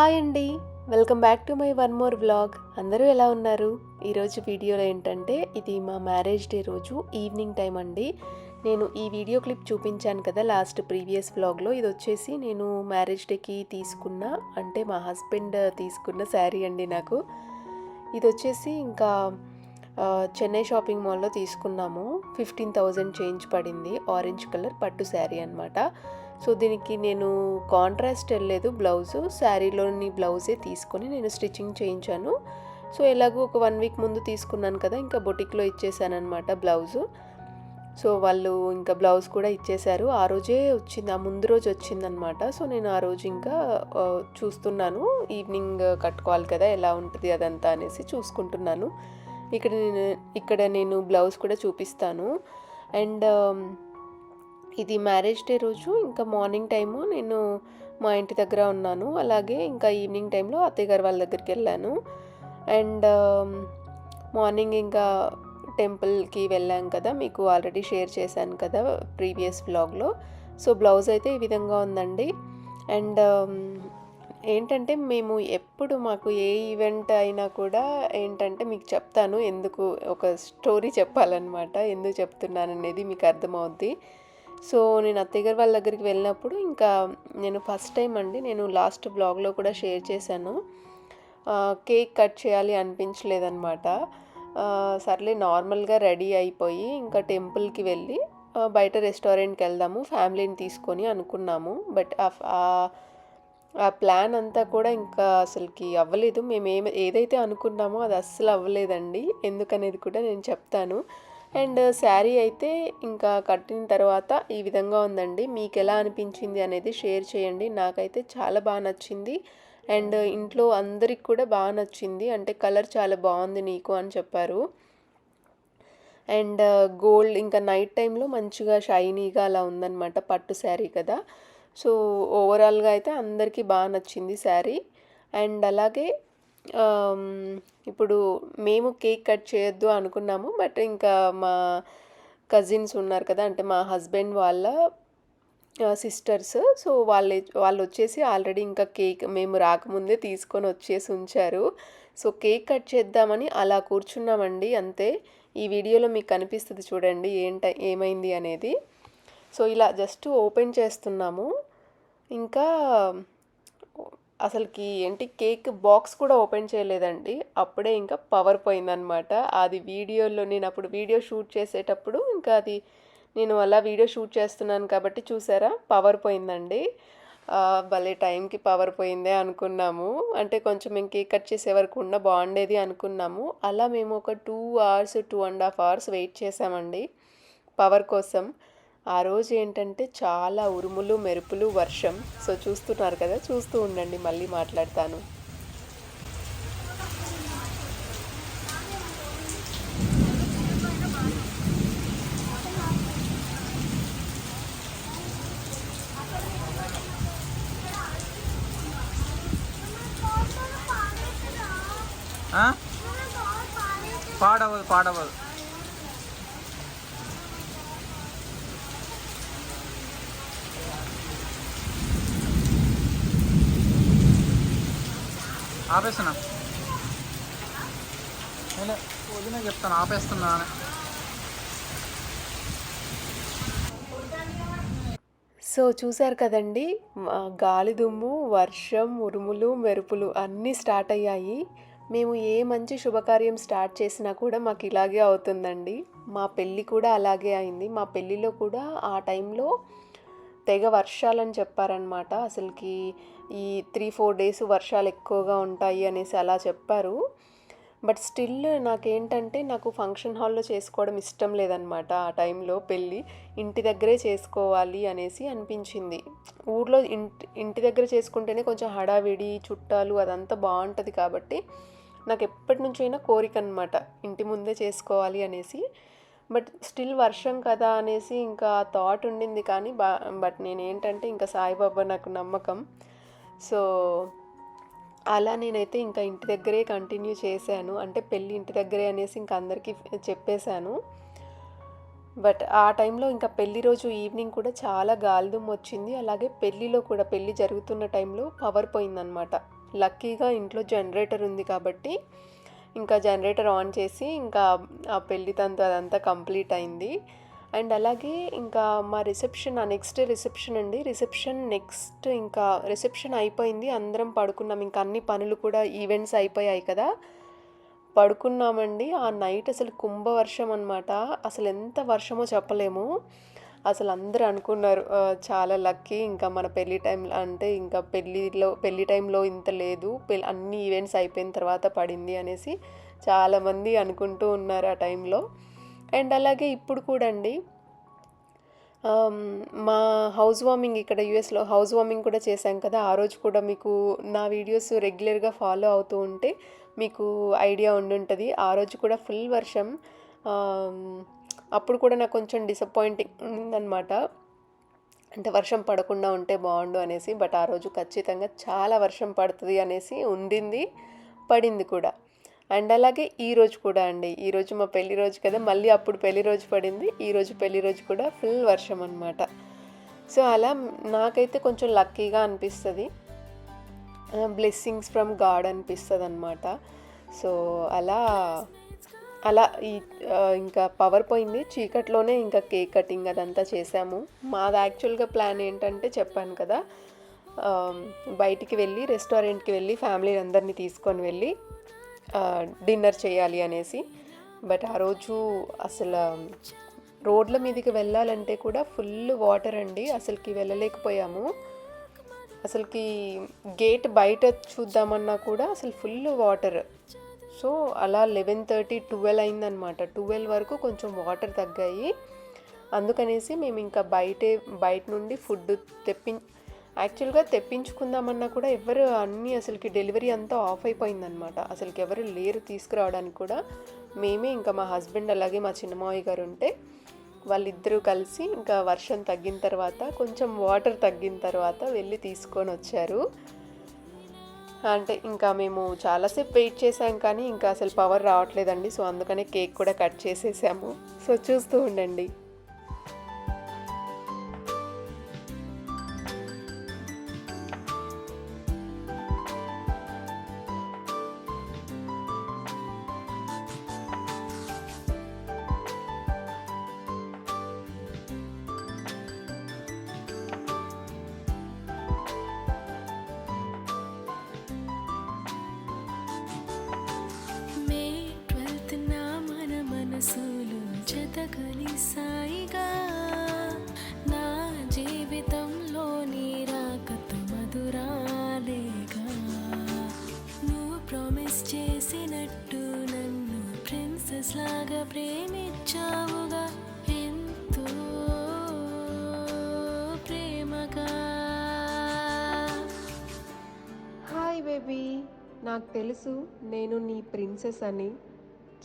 Hi అండి. Welcome back to my one more vlog. అందరూ ఎలా ఉన్నారు? ఈరోజు వీడియోలో ఏంటంటే ఇది మా మ్యారేజ్ డే రోజు ఈవినింగ్ టైం అండి. నేను ఈ వీడియో క్లిప్ చూపించాను కదా లాస్ట్ ప్రీవియస్ వ్లాగ్లో. ఇది వచ్చేసి నేను మ్యారేజ్ డేకి తీసుకున్న అంటే మా హస్బెండ్ తీసుకున్న శారీ అండి నాకు. ఇది వచ్చేసి ఇంకా చెన్నై షాపింగ్ మాల్లో తీసుకున్నాము. ఫిఫ్టీన్ థౌజండ్ చేంజ్ పడింది. ఆరెంజ్ కలర్ పట్టు శారీ అనమాట సో దీనికి నేను కాంట్రాస్ట్ వెళ్ళలేదు బ్లౌజు. శారీలోని బ్లౌజే తీసుకొని నేను స్టిచ్చింగ్ చేయించాను. సో ఎలాగో ఒక వన్ వీక్ ముందు తీసుకున్నాను కదా ఇంకా బొటిక్లో ఇచ్చేసానమాట అనమాట బ్లౌజు. సో వాళ్ళు ఇంకా బ్లౌజ్ కూడా ఇచ్చేశారు. ఆ రోజే వచ్చింది ఆ ముందు రోజు వచ్చిందనమాట సో నేను ఆ రోజు ఇంకా చూస్తున్నాను. ఈవినింగ్ కట్టుకోవాలి కదా ఎలా ఉంటుంది అదంతా అనేసి చూసుకుంటున్నాను. ఇక్కడ నేను ఇక్కడ నేను బ్లౌజ్ కూడా చూపిస్తాను. అండ్ um, ఇది మ్యారేజ్ డే రోజు ఇంకా మార్నింగ్ టైము నేను మా ఇంటి దగ్గర ఉన్నాను. అలాగే ఇంకా ఈవినింగ్ టైంలో అత్తయ్య గారు వాళ్ళ దగ్గరికి వెళ్ళాను. అండ్ um, మార్నింగ్ ఇంకా టెంపుల్కి వెళ్ళాం కదా మీకు ఆల్రెడీ షేర్ చేశాను కదా ప్రీవియస్ బ్లాగ్లో. సో బ్లౌజ్ అయితే ఈ విధంగా ఉందండి. అండ్ um, ఏంటంటే మేము ఎప్పుడు మాకు ఏ ఈవెంట్ అయినా కూడా ఏంటంటే మీకు చెప్తాను ఎందుకు ఒక స్టోరీ చెప్పాలన్నమాట. ఎందుకు చెప్తున్నాను అనేది మీకు అర్థమవుద్ది. సో నేను అత్తయ్య గారి వాళ్ళ దగ్గరికి వెళ్ళినప్పుడు ఇంకా నేను ఫస్ట్ టైం అండి నేను లాస్ట్ బ్లాగ్లో కూడా షేర్ చేశాను. కేక్ కట్ చేయాలి అనిపించలేదన్నమాట. సర్లే నార్మల్గా రెడీ అయిపోయి ఇంకా టెంపుల్కి వెళ్ళి బయట రెస్టారెంట్కి వెళ్దాము ఫ్యామిలీని తీసుకొని అనుకున్నాము. బట్ ఆ- ఆ- ప్లాన్ అంతా కూడా ఇంకా అసలుకి అవ్వలేదు. మేము ఏమ ఏదైతే అనుకున్నామో అది అస్సలు అవ్వలేదండి. ఎందుకనేది కూడా నేను చెప్తాను. అండ్ శారీ అయితే ఇంకా కట్టిన తర్వాత ఈ విధంగా ఉందండి. మీకు ఎలా అనిపించింది అనేది షేర్ చేయండి. నాకైతే చాలా బాగా నచ్చింది. అండ్ ఇంట్లో అందరికి కూడా బాగా నచ్చింది. అంటే కలర్ చాలా బాగుంది నీకు అని చెప్పారు. అండ్ గోల్డ్ ఇంకా నైట్ టైంలో మంచిగా షైనీగా అలా ఉందన్నమాట పట్టు శారీ కదా. సో ఓవరాల్గా అయితే అందరికీ బాగా నచ్చింది శారీ. అండ్ అలాగే ఇప్పుడు మేము కేక్ కట్ చేయొద్దు అనుకున్నాము బట్ ఇంకా మా కజిన్స్ ఉన్నారు కదా అంటే మా హస్బెండ్ వాళ్ళ సిస్టర్స్ సో వాళ్ళ వాళ్ళు వచ్చేసి ఆల్రెడీ ఇంకా కేక్ మేము రాకముందే తీసుకొని వచ్చేసి ఉంచారు. సో కేక్ కట్ చేద్దామని అలా కూర్చున్నామండి అంతే. ఈ వీడియోలో మీకు కనిపిస్తుంది చూడండి ఏంట ఏమైంది అనేది. సో ఇలా జస్ట్ ఓపెన్ చేస్తున్నాము. ఇంకా అసలుకి ఏంటి కేక్ బాక్స్ కూడా ఓపెన్ చేయలేదండి. అప్పుడే ఇంకా పవర్ పోయిందనమాట అది వీడియోలో నేను అప్పుడు వీడియో షూట్ చేసేటప్పుడు ఇంకా అది నేను అలా వీడియో షూట్ చేస్తున్నాను కాబట్టి చూసారా పవర్ పోయిందండి. భలే టైంకి పవర్ పోయిందే అనుకున్నాము. అంటే కొంచెం మేము కేక్ కట్ చేసే వరకు ఉన్న బాగుండేది అనుకున్నాము. అలా మేము ఒక two hours two and half hours wait చేసామండి పవర్ కోసం. ఆ రోజు ఏంటంటే చాలా ఉరుములు మెరుపులు వర్షం. సో చూస్తున్నారు కదా చూస్తూ ఉండండి మళ్ళీ మాట్లాడతాను. పాడవదు పాడవదు. ఆపేస్తున్నా. నేనే వదిన చెప్తాను ఆపేస్తున్నా అని. సో చూశారు కదండి గాలి దుమ్ము వర్షం ఉరుములు మెరుపులు అన్నీ స్టార్ట్ అయ్యాయి. మేము ఏ మంచి శుభకార్యం స్టార్ట్ చేసినా కూడా మాకు ఇలాగే అవుతుందండి. మా పెళ్ళి కూడా అలాగే అయింది. మా పెళ్ళిలో కూడా ఆ టైంలో తెగ వర్షాలని చెప్పారనమాట అసలుకి ఈ త్రీ ఫోర్ డేస్ వర్షాలు ఎక్కువగా ఉంటాయి అనేసి అలా చెప్పారు. బట్ స్టిల్ నాకేంటంటే నాకు ఫంక్షన్ హాల్లో చేసుకోవడం ఇష్టం లేదనమాట ఆ టైంలో పెళ్ళి ఇంటి దగ్గరే చేసుకోవాలి అనేసి అనిపించింది. ఊర్లో ఇంటి ఇంటి దగ్గర చేసుకుంటేనే కొంచెం హడావిడి చుట్టాలు అదంతా బాగుంటుంది కాబట్టి నాకు ఎప్పటి నుంచైనా కోరిక అనమాట ఇంటి ముందే చేసుకోవాలి అనేసి. బట్ స్టిల్ వర్షం కదా అనేసి ఇంకా థాట్ ఉండింది కానీ బా బట్ నేను ఏంటంటే ఇంకా సాయిబాబా నాకు నమ్మకం. సో అలా నేనైతే ఇంకా ఇంటి దగ్గరే కంటిన్యూ చేశాను. అంటే పెళ్ళి ఇంటి దగ్గరే అనేసి ఇంకా అందరికీ చెప్పేశాను. బట్ ఆ టైంలో ఇంకా పెళ్ళి రోజు ఈవినింగ్ కూడా చాలా గాలిదుమ్ వచ్చింది. అలాగే పెళ్ళిలో కూడా పెళ్ళి జరుగుతున్న టైంలో పవర్ పోయిందనమాట లక్కీగా ఇంట్లో జనరేటర్ ఉంది కాబట్టి ఇంకా జనరేటర్ ఆన్ చేసి ఇంకా ఆ పెళ్ళి తంతు అదంతా కంప్లీట్ అయింది. అండ్ అలాగే ఇంకా మా రిసెప్షన్ ఆ నెక్స్ట్ డే రిసెప్షన్ అండి. రిసెప్షన్ నెక్స్ట్ ఇంకా రిసెప్షన్ అయిపోయింది. అందరం పడుకున్నాం. ఇంకా అన్ని పనులు కూడా ఈవెంట్స్ అయిపోయాయి కదా. పడుకున్నామండి. ఆ నైట్ అసలు కుంభవర్షం అనమాట అసలు ఎంత వర్షమో చెప్పలేము. అసలు అందరూ అనుకున్నారు చాలా లక్కీ ఇంకా మన పెళ్ళి టైంలో అంటే ఇంకా పెళ్ళిలో పెళ్ళి టైంలో ఇంత లేదు పెళ్ళి అన్ని ఈవెంట్స్ అయిపోయిన తర్వాత పడింది అనేసి చాలామంది అనుకుంటూ ఉన్నారు ఆ టైంలో. అండ్ అలాగే ఇప్పుడు కూడా అండి మా హౌస్ వార్మింగ్ ఇక్కడ యూఎస్లో హౌస్ వార్మింగ్ కూడా చేశాం కదా ఆ రోజు కూడా మీకు నా వీడియోస్ రెగ్యులర్గా ఫాలో అవుతూ ఉంటే మీకు ఐడియా ఉండుంటుంది. ఆ రోజు కూడా ఫుల్ వర్షం అప్పుడు కూడా నాకు కొంచెం డిసప్పాయింటింగ్ ఉందన్నమాట అంటే వర్షం పడకుండా ఉంటే బాగుండు అనేసి బట్ ఆ రోజు ఖచ్చితంగా చాలా వర్షం పడుతుంది అనేసి ఉండింది పడింది కూడా. అండ్ అలాగే ఈ రోజు కూడా అండి ఈ రోజు మా పెళ్ళి రోజు కదా మళ్ళీ అప్పుడు పెళ్ళి రోజు పడింది ఈరోజు పెళ్ళి రోజు కూడా ఫుల్ వర్షం అనమాట సో అలా నాకైతే కొంచెం లక్కీగా అనిపిస్తుంది. బ్లెస్సింగ్స్ ఫ్రమ్ గాడ్ అనిపిస్తుంది అనమాట సో అలా అలా ఈ ఇంకా పవర్ పోయింది. చీకట్లోనే ఇంకా కేక్ కటింగ్ అదంతా చేసాము మాది యాక్చువల్గా ప్లాన్ ఏంటంటే చెప్పాను కదా బయటికి వెళ్ళి రెస్టారెంట్కి వెళ్ళి ఫ్యామిలీ అందరినీ తీసుకొని వెళ్ళి డిన్నర్ చేయాలి అనేసి. బట్ ఆ రోజు అసలు రోడ్ల మీదకి వెళ్ళాలంటే కూడా ఫుల్ వాటర్ అండి. అసలుకి వెళ్ళలేకపోయాము. అసలుకి గేట్ బయట చూద్దామన్నా కూడా అసలు ఫుల్ వాటర్ సో అలా లెవెన్ థర్టీ ట్వెల్వ్ అయిందనమాట. ట్వెల్వ్ వరకు కొంచెం వాటర్ తగ్గాయి. అందుకనేసి మేము ఇంకా బయటే బయట నుండి ఫుడ్ తెప్పి యాక్చువల్గా తెప్పించుకుందామన్నా కూడా ఎవరు అన్నీ అసలుకి డెలివరీ అంతా ఆఫ్ అయిపోయిందనమాట. అసలుకి ఎవరు లేరు తీసుకురావడానికి కూడా. మేమే ఇంకా మా హస్బెండ్ అలాగే మా చిన్నమావయ్య గారు ఉంటే వాళ్ళిద్దరూ కలిసి ఇంకా వర్షం తగ్గిన తర్వాత కొంచెం వాటర్ తగ్గిన తర్వాత వెళ్ళి తీసుకొని వచ్చారు. అంటే ఇంకా మేము చాలాసేపు వెయిట్ చేసాం కానీ ఇంకా అసలు పవర్ రావట్లేదండి. సో అందుకనే కేక్ కూడా కట్ చేసేసాము. సో చూస్తూ ఉండండి. నాకు తెలుసు నేను నీ ప్రిన్సెస్ అని.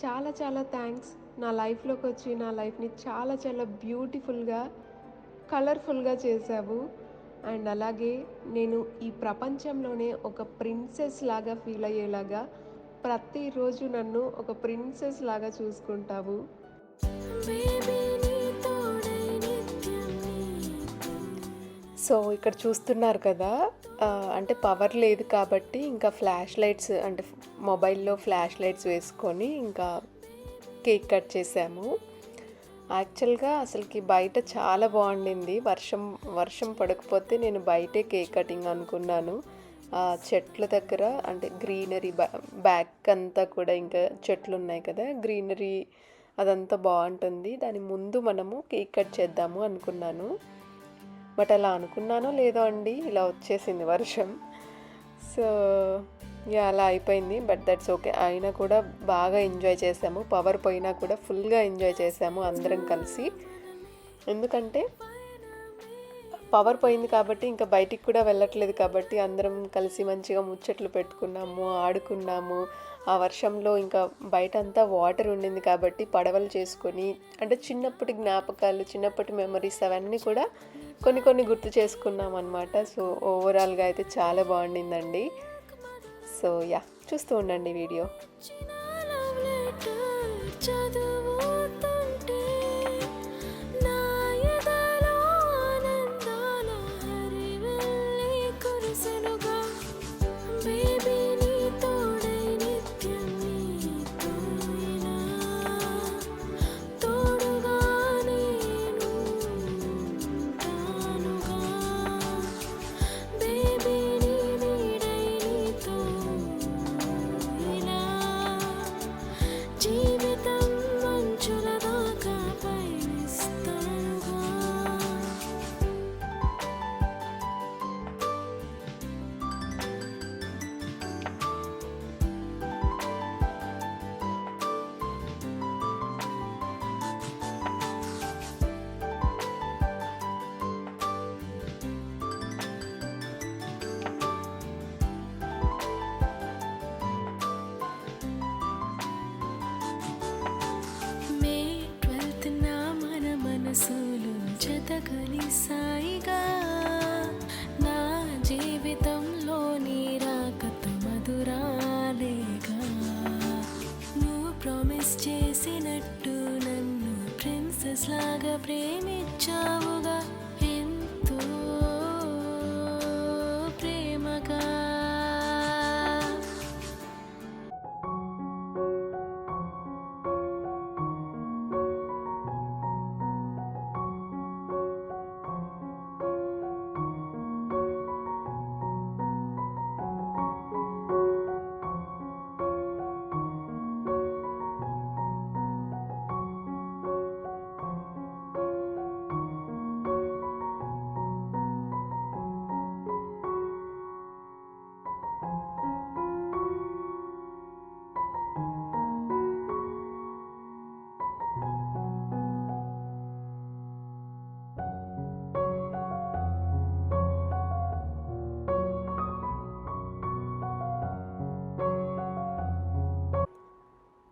చాలా చాలా థ్యాంక్స్. నా లైఫ్లోకి వచ్చి నా లైఫ్ని చాలా చాలా బ్యూటిఫుల్గా కలర్ఫుల్గా చేసావు అండ్ అలాగే నేను ఈ ప్రపంచంలోనే ఒక ప్రిన్సెస్ లాగా ఫీల్ అయ్యేలాగా ప్రతిరోజు నన్ను ఒక ప్రిన్సెస్ లాగా చూసుకుంటావు. సో ఇక్కడ చూస్తున్నారు కదా అంటే పవర్ లేదు కాబట్టి ఇంకా ఫ్లాష్ లైట్స్ అంటే మొబైల్లో ఫ్లాష్ లైట్స్ వేసుకొని ఇంకా కేక్ కట్ చేసాము. యాక్చువల్గా అసలుకి బయట చాలా బాగుండింది. వర్షం వర్షం పడకపోతే నేను బయటే కేక్ కటింగ్ అనుకున్నాను. చెట్ల దగ్గర అంటే గ్రీనరీ బ్యాక్ అంతా కూడా ఇంకా చెట్లు ఉన్నాయి కదా గ్రీనరీ అదంతా బాగుంటుంది. దాని ముందు మనము కేక్ కట్ చేద్దాము అనుకున్నాను. బట్ అలా అనుకున్నానో లేదో అండి ఇలా వచ్చేసింది వర్షం. సో ఇక అలా అయిపోయింది. But that's okay. అయినా కూడా బాగా ఎంజాయ్ చేసాము. పవర్ పోయినా కూడా ఫుల్గా ఎంజాయ్ చేసాము అందరం కలిసి. ఎందుకంటే పవర్ పోయింది కాబట్టి ఇంకా బయటికి కూడా వెళ్ళట్లేదు కాబట్టి అందరం కలిసి మంచిగా ముచ్చట్లు పెట్టుకున్నాము ఆడుకున్నాము. ఆ వర్షంలో ఇంకా బయట అంతా వాటర్ ఉండింది కాబట్టి పడవలు చేసుకొని అంటే చిన్నప్పటి జ్ఞాపకాలు చిన్నప్పటి మెమరీస్ అవన్నీ కూడా కొన్ని కొన్ని గుర్తు చేసుకున్నాం అనమాట సో ఓవరాల్గా అయితే చాలా బాగుండిందండి. సో యా చూస్తూ ఉండండి వీడియో.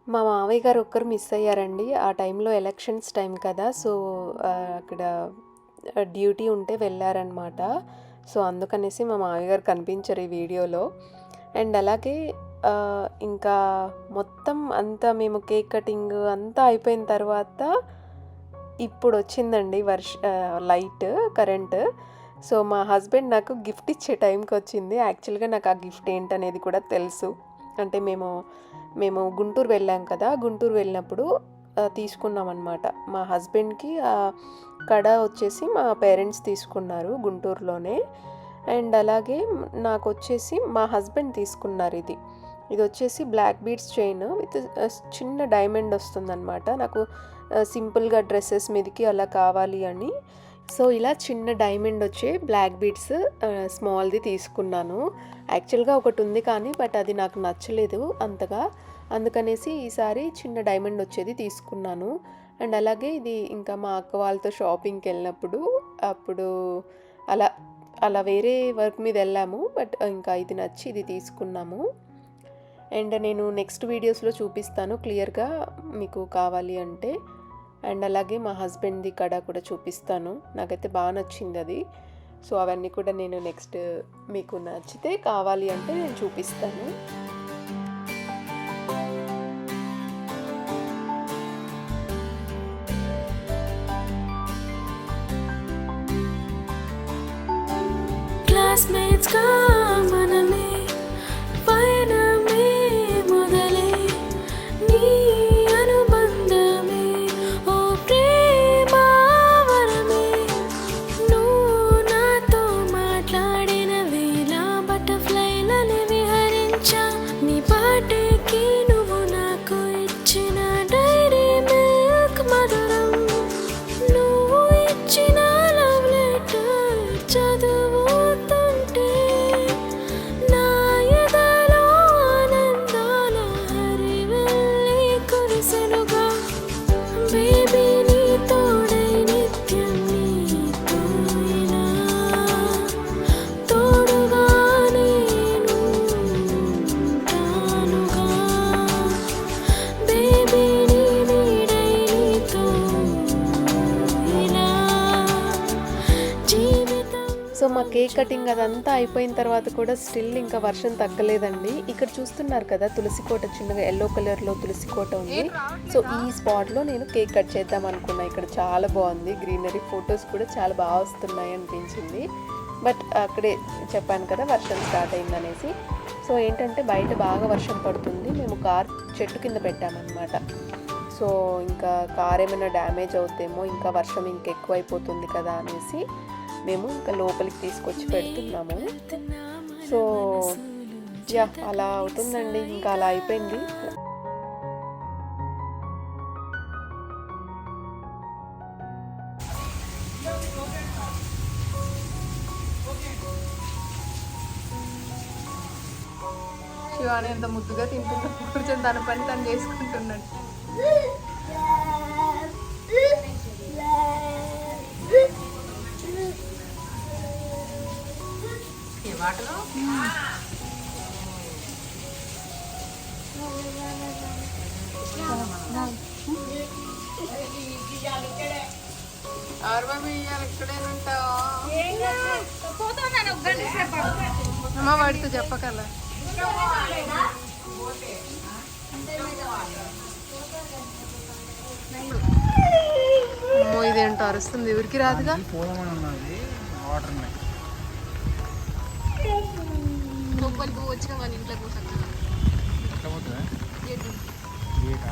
మా మావయ్య గారు ఒక్కరు మిస్ అయ్యారండి. ఆ టైంలో ఎలక్షన్స్ టైం కదా సో అక్కడ డ్యూటీ ఉంటే వెళ్ళారనమాట సో అందుకనేసి మా మావయ్య గారు కనిపించరు ఈ వీడియోలో. అండ్ అలాగే ఇంకా మొత్తం అంతా మేము కేక్ కటింగ్ అంతా అయిపోయిన తర్వాత ఇప్పుడు వచ్చిందండి వర్ష లైట్ కరెంట్. సో మా హస్బెండ్ నాకు గిఫ్ట్ ఇచ్చే టైంకి వచ్చింది యాక్చువల్గా నాకు ఆ గిఫ్ట్ ఏంటనేది కూడా తెలుసు. అంటే మేము మేము గుంటూరు వెళ్ళాం కదా గుంటూరు వెళ్ళినప్పుడు తీసుకున్నాం అనమాట మా హస్బెండ్కి ఆ కడ వచ్చేసి మా పేరెంట్స్ తీసుకున్నారు గుంటూరులోనే. అండ్ అలాగే నాకు వచ్చేసి మా హస్బెండ్ తీసుకున్నారు ఇది. ఇది వచ్చేసి బ్లాక్ బీడ్స్ చైన్ విత్ చిన్న డైమండ్ వస్తుందన్నమాట. నాకు సింపుల్గా డ్రెస్సెస్ మీదకి అలా కావాలి అని. సో ఇలా చిన్న డైమండ్ వచ్చే బ్లాక్ బీడ్స్ స్మాల్ది తీసుకున్నాను. యాక్చువల్గా ఒకటి ఉంది కానీ బట్ అది నాకు నచ్చలేదు అంతగా. అందుకనేసి ఈసారి చిన్న డైమండ్ వచ్చేది తీసుకున్నాను. అండ్ అలాగే ఇది ఇంకా మా అక్క వాళ్ళతో షాపింగ్కి వెళ్ళినప్పుడు అప్పుడు అలా అలా వేరే వర్క్ మీద వెళ్ళాము బట్ ఇంకా ఇది నచ్చి ఇది తీసుకున్నాము. అండ్ నేను నెక్స్ట్ వీడియోస్లో చూపిస్తాను క్లియర్గా మీకు కావాలి అంటే. అండ్ అలాగే మా హస్బెండ్ది కడ కూడా చూపిస్తాను. నాకైతే బాగా నచ్చింది అది. సో అవన్నీ కూడా నేను నెక్స్ట్ మీకు నచ్చితే కావాలి అంటే నేను చూపిస్తాను. క్లాస్మేట్స్గా కటింగ్ అదంతా అయిపోయిన తర్వాత కూడా స్టిల్ ఇంకా వర్షం తగ్గలేదండి. ఇక్కడ చూస్తున్నారు కదా తులసి కోట చిన్నగా ఎల్లో కలర్లో తులసి కోట ఉంది. సో ఈ స్పాట్లో నేను కేక్ కట్ చేద్దాం అనుకున్నా. ఇక్కడ చాలా బాగుంది. గ్రీనరీ ఫొటోస్ కూడా చాలా బాగా వస్తున్నాయి అనిపించింది. బట్ అక్కడే చెప్పాను కదా వర్షం స్టార్ట్ అయిందనేసి. సో ఏంటంటే బయట బాగా వర్షం పడుతుంది. మేము కార్ చెట్టు కింద పెట్టామన్నమాట. సో ఇంకా కార్ ఏమైనా డ్యామేజ్ అవుతేమో ఇంకా వర్షం ఇంకా ఎక్కువైపోతుంది కదా అనేసి మేము ఇంకా లోపలికి తీసుకొచ్చి పెడుతున్నాము. సో యా అలా అవుతుందండి. ఇంకా అలా అయిపోయింది. శివాని ఎంత ముద్దుగా తింటున్నాడు కూర్చొని తన పని తను చేసుకుంటున్నాడు. వాటరు అమ్మ వాడితో చెప్పకల్లా ఇదేంటో అరుస్తుంది. ఎవరికి రాదుగా? పోదామని ఉన్నది. వాటర్ని.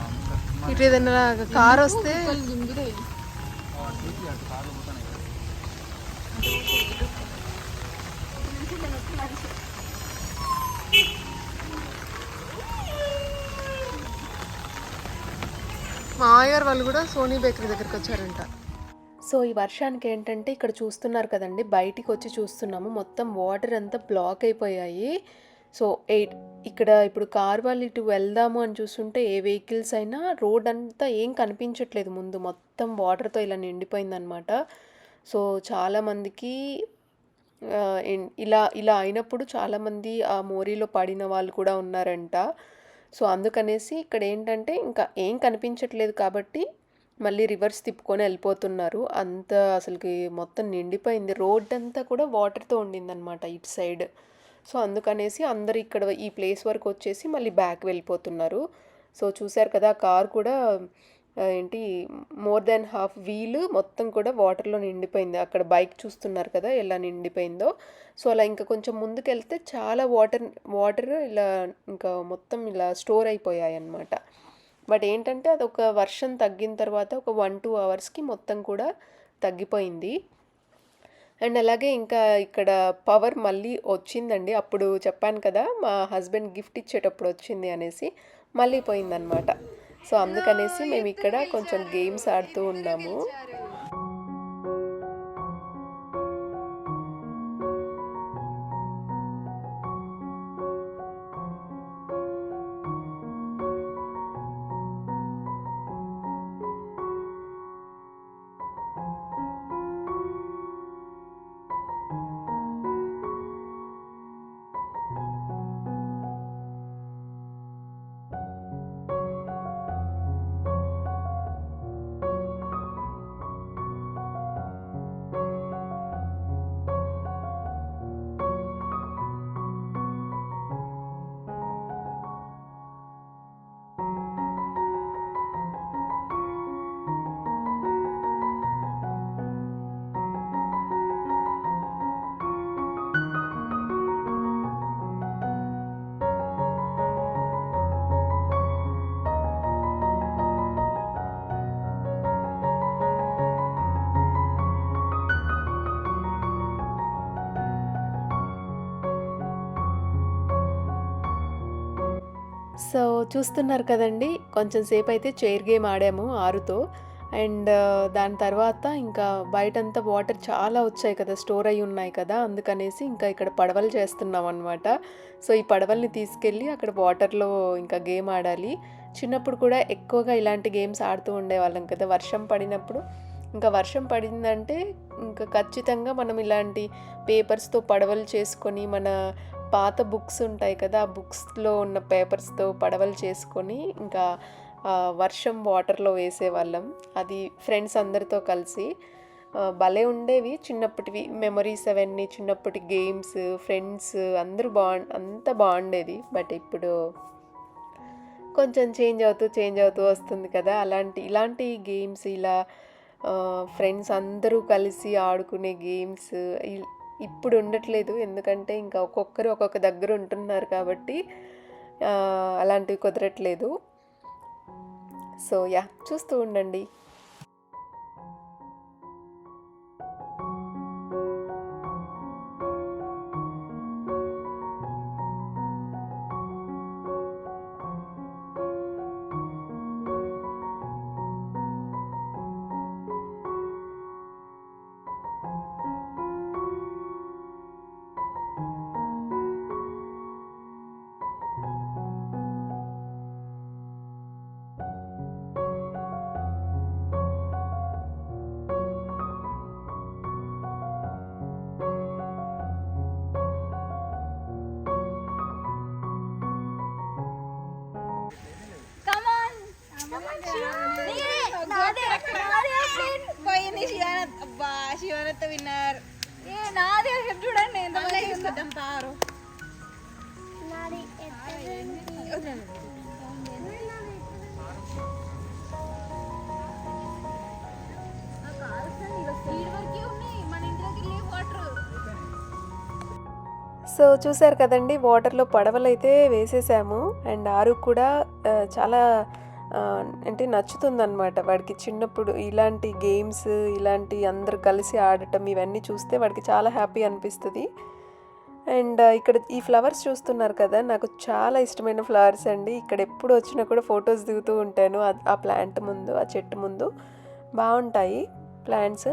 అంతా? ఇటు ఏదైనా కార్ వస్తే. మా ఆయగారు వాళ్ళు కూడా సోనీ బేకరీ దగ్గరికి వచ్చారంట. సో ఈ వర్షానికి ఏంటంటే ఇక్కడ చూస్తున్నారు కదండి బయటికి వచ్చి చూస్తున్నాము. మొత్తం వాటర్ అంతా బ్లాక్ అయిపోయాయి. సో ఎయిట్ ఇక్కడ ఇప్పుడు కార్ వాళ్ళు ఇటు వెళ్దాము అని చూస్తుంటే ఏ వెహికల్స్ అయినా రోడ్ అంతా ఏం కనిపించట్లేదు ముందు. మొత్తం వాటర్తో ఇలా నిండిపోయిందనమాట. సో చాలామందికి ఇలా ఇలా అయినప్పుడు చాలామంది ఆ మోరీలో పడిన వాళ్ళు కూడా ఉన్నారంట. సో అందుకనేసి ఇక్కడ ఏంటంటే ఇంకా ఏం కనిపించట్లేదు కాబట్టి మళ్ళీ రివర్స్ తిప్పుకొని వెళ్ళిపోతున్నారు. అంత అసలుకి మొత్తం నిండిపోయింది. రోడ్ అంతా కూడా వాటర్తో ఉండిందనమాట ఇటు సైడ్. సో అందుకనేసి అందరు ఇక్కడ ఈ ప్లేస్ వరకు వచ్చేసి మళ్ళీ బ్యాక్ వెళ్ళిపోతున్నారు. సో చూశారు కదా కార్ కూడా ఏంటి మోర్ దెన్ హాఫ్ వీల్ మొత్తం కూడా వాటర్లో నిండిపోయింది. అక్కడ బైక్ చూస్తున్నారు కదా ఎలా నిండిపోయిందో. సో అలా ఇంకా కొంచెం ముందుకు వెళ్తే చాలా వాటర్ వాటర్ ఇలా ఇంకా మొత్తం ఇలా స్టోర్ అయిపోయాయి అన్నమాట బట్ ఏంటంటే అది ఒక వర్షం తగ్గిన తర్వాత ఒక వన్ టూ అవర్స్కి మొత్తం కూడా తగ్గిపోయింది. అండ్ అలాగే ఇంకా ఇక్కడ పవర్ మళ్ళీ వచ్చిందండి. అప్పుడు చెప్పాను కదా మా హస్బెండ్ గిఫ్ట్ ఇచ్చేటప్పుడు వచ్చింది అనేసి మళ్ళీ పోయిందనమాట సో అందుకనేసి మేము ఇక్కడ కొంచెం గేమ్స్ ఆడుతూ ఉన్నాము. చూస్తున్నారు కదండి. కొంచెం సేపు అయితే చైర్ గేమ్ ఆడాము ఆరుతో. అండ్ దాని తర్వాత ఇంకా బయటంతా వాటర్ చాలా వచ్చాయి కదా స్టోర్ అయి ఉన్నాయి కదా. అందుకనేసి ఇంకా ఇక్కడ పడవలు చేస్తున్నాం అనమాట సో ఈ పడవల్ని తీసుకెళ్ళి అక్కడ వాటర్లో ఇంకా గేమ్ ఆడాలి. చిన్నప్పుడు కూడా ఎక్కువగా ఇలాంటి గేమ్స్ ఆడుతూ ఉండేవాళ్ళం కదా వర్షం పడినప్పుడు. ఇంకా వర్షం పడిందంటే ఇంకా ఖచ్చితంగా మనం ఇలాంటి పేపర్స్తో పడవలు చేసుకొని మన పాత బుక్స్ ఉంటాయి కదా ఆ బుక్స్లో ఉన్న పేపర్స్తో పడవలు చేసుకొని ఇంకా వర్షం వాటర్లో వేసేవాళ్ళం. అది ఫ్రెండ్స్ అందరితో కలిసి భలే ఉండేవి చిన్నప్పటివి. మెమరీస్ అవన్నీ చిన్నప్పటి గేమ్స్ ఫ్రెండ్స్ అందరూ బాగు అంత బాగుండేది. బట్ ఇప్పుడు కొంచెం చేంజ్ అవుతూ చేంజ్ అవుతూ వస్తుంది కదా. అలాంటి ఇలాంటి గేమ్స్ ఇలా ఫ్రెండ్స్ అందరూ కలిసి ఆడుకునే గేమ్స్ ఇప్పుడు ఉండట్లేదు. ఎందుకంటే ఇంకా ఒక్కొక్కరు ఒక్కొక్క దగ్గర ఉంటున్నారు కాబట్టి అలాంటివి కుదరట్లేదు. సో యా చూస్తూ ఉండండి. విన్నర్. ఏ నాది హెడ్ చూడండి ఎంత మంది చూద్దాం తారు నాది సో చూసారు కదండి వాటర్లో పడవలు అయితే వేసేసాము. అండ్ ఆరు కూడా చాలా అంటే నచ్చుతుందన్నమాట. వాడికి చిన్నప్పుడు ఇలాంటి గేమ్స్ ఇలాంటి అందరు కలిసి ఆడటం ఇవన్నీ చూస్తే వాడికి చాలా హ్యాపీ అనిపిస్తుంది. అండ్ ఇక్కడ ఈ ఫ్లవర్స్ చూస్తున్నారు కదా నాకు చాలా ఇష్టమైన ఫ్లవర్స్ అండి. ఇక్కడ ఎప్పుడు వచ్చినా కూడా ఫొటోస్ దిగుతూ ఉంటాను. ఆ- ఆ ప్లాంట్ ముందు ఆ చెట్టు ముందు. బాగుంటాయి ప్లాంట్స్.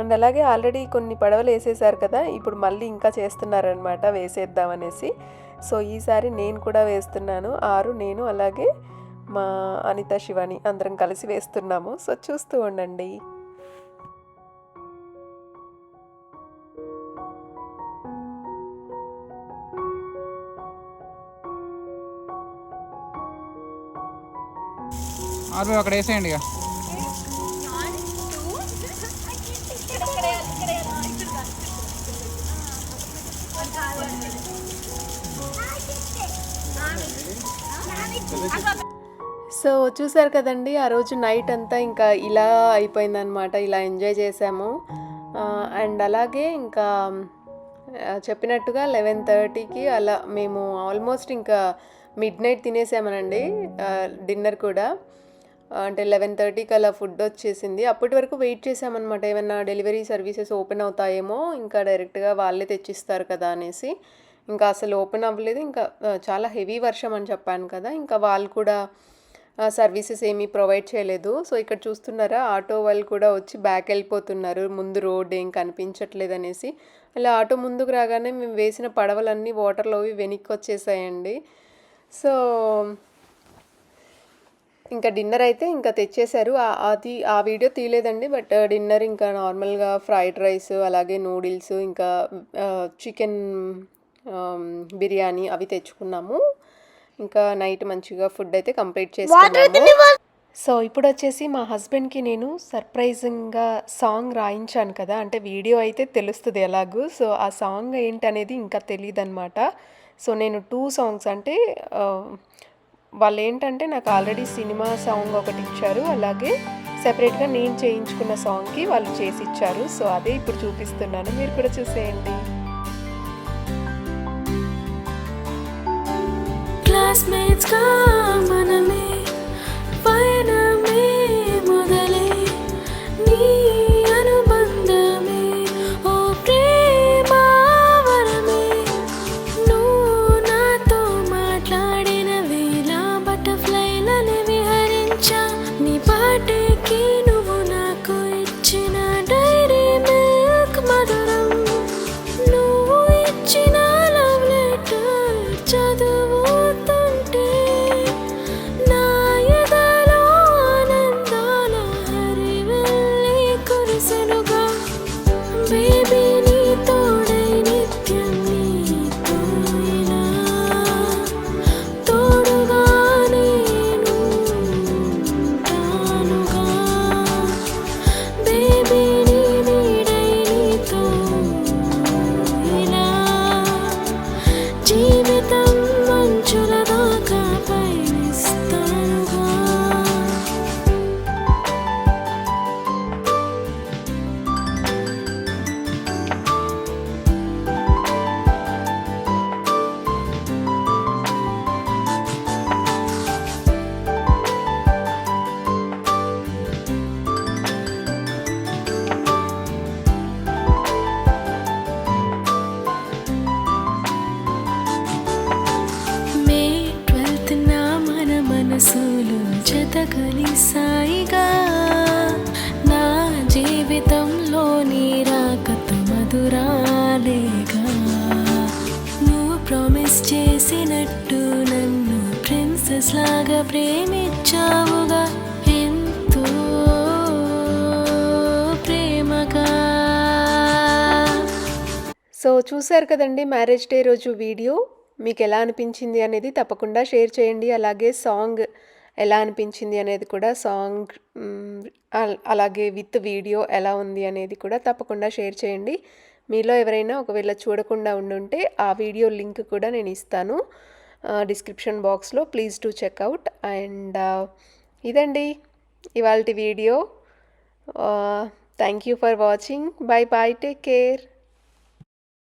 అండ్ అలాగే ఆల్రెడీ కొన్ని పడవలు వేసేసారు కదా ఇప్పుడు మళ్ళీ ఇంకా చేస్తున్నారనమాట వేసేద్దామనేసి. సో ఈసారి నేను కూడా వేస్తున్నాను. ఆరు నేను అలాగే మా అనిత శివాని అందరం కలిసి వేస్తున్నాము సో చూస్తూ ఉండండి ఆరు అక్కడ వేసేయండి ఇక సో చూసారు కదండి ఆ రోజు నైట్ అంతా ఇంకా ఇలా అయిపోయిందనమాట ఇలా ఎంజాయ్ చేసాము. అండ్ అలాగే ఇంకా చెప్పినట్టుగా లెవెన్ థర్టీకి అలా మేము ఆల్మోస్ట్ ఇంకా మిడ్ నైట్ తినేసామనండి డిన్నర్ కూడా. అంటే లెవెన్ థర్టీకి అలా ఫుడ్ వచ్చేసింది. అప్పటి వరకు వెయిట్ చేసామన్నమాట ఏమన్నా డెలివరీ సర్వీసెస్ ఓపెన్ అవుతాయేమో ఇంకా డైరెక్ట్గా వాళ్ళే తెచ్చిస్తారు కదా అనేసి. ఇంకా అసలు ఓపెన్ అవ్వలేదు ఇంకా చాలా హెవీ వర్షం అని చెప్పాను కదా ఇంకా వాళ్ళు కూడా సర్వీసెస్ ఏమీ ప్రొవైడ్ చేయలేదు. సో ఇక్కడ చూస్తున్నారా ఆటో వాళ్ళు కూడా వచ్చి బ్యాక్ వెళ్ళిపోతున్నారు. ముందు రోడ్ ఏం కనిపించట్లేదు అనేసి. అలా ఆటో ముందుకు రాగానే మేము వేసిన పడవలన్నీ వాటర్లోవి వెనక్కి వచ్చేసాయండి. సో ఇంకా డిన్నర్ అయితే ఇంకా తెచ్చేశారు. అది ఆ వీడియో తీయలేదండి. బట్ డిన్నర్ ఇంకా నార్మల్గా ఫ్రైడ్ రైస్ అలాగే నూడిల్స్ ఇంకా చికెన్ బిర్యానీ అవి తెచ్చుకున్నాము. ఇంకా నైట్ మంచిగా ఫుడ్ అయితే కంప్లీట్ చేసుకున్నాము. సో ఇప్పుడు వచ్చేసి మా హస్బెండ్కి నేను సర్ప్రైజింగ్గా సాంగ్ రాయించాను కదా. అంటే వీడియో అయితే తెలుస్తుంది ఎలాగూ. సో ఆ సాంగ్ ఏంటనేది ఇంకా తెలియదు అనమాట సో నేను టూ సాంగ్స్ అంటే వాళ్ళు ఏంటంటే నాకు ఆల్రెడీ సినిమా సాంగ్ ఒకటి ఇచ్చారు. అలాగే సెపరేట్గా నేను చేయించుకున్న సాంగ్కి వాళ్ళు చేసి ఇచ్చారు. సో అదే ఇప్పుడు చూపిస్తున్నాను. మీరు కూడా చూసేయండి. classmates come. ప్రిన్సెస్ ప్రేమించావుగా ఎంతో ప్రేమగా. సో చూశారు కదండి మ్యారేజ్ డే రోజు వీడియో. మీకు ఎలా అనిపించింది అనేది తప్పకుండా షేర్ చేయండి. అలాగే సాంగ్ ఎలా అనిపించింది అనేది కూడా సాంగ్ అలాగే విత్ వీడియో ఎలా ఉంది అనేది కూడా తప్పకుండా షేర్ చేయండి. మీలో ఎవరైనా ఒకవేళ చూడకుండా ఉండుంటే ఆ వీడియో లింక్ కూడా నేను ఇస్తాను. డిస్క్రిప్షన్ బాక్స్లో ప్లీజ్ టు చెక్అవుట్ అండ్ ఇదండి ఇవాళ video. Thank you for watching bye bye take care